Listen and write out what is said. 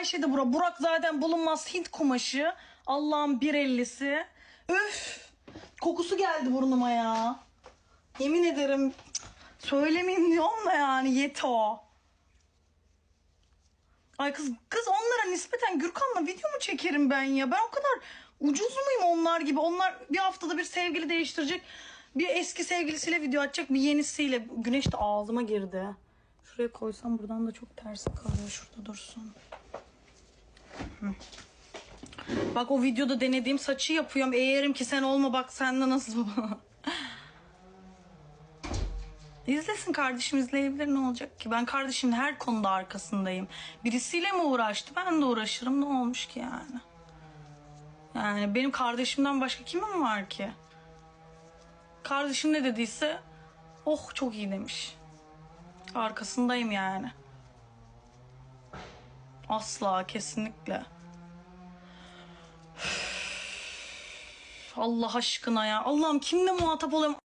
Ayşe de Burak. Burak zaten bulunmaz Hint kumaşı. Allah'ın bir ellisi. Üf. Kokusu geldi burnuma ya. Yemin ederim söylemeyeyim diyorum da yani yeto. Ay kız kız onlara nispeten Gürkan'la video mu çekerim ben ya? Ben o kadar ucuz muyum onlar gibi? Onlar bir haftada bir sevgili değiştirecek. Bir eski sevgilisiyle video atacak, bir yenisiyle. Güneş de ağzıma girdi. Şuraya koysam buradan da çok tersi kalıyor. Şurada dursun. Bak o videoda denediğim saçı yapıyorum. Eğerim ki sen olma bak sende nasıl İzlesin kardeşim izleyebilir ne olacak ki? Ben kardeşimin her konuda arkasındayım. Birisiyle mi uğraştı? Ben de uğraşırım. Ne olmuş ki yani? Yani benim kardeşimden başka kimim var ki? Kardeşim ne dediyse oh çok iyi demiş. Arkasındayım yani. Asla kesinlikle. Allah aşkına ya. Allah'ım kimle muhatap oluyorum?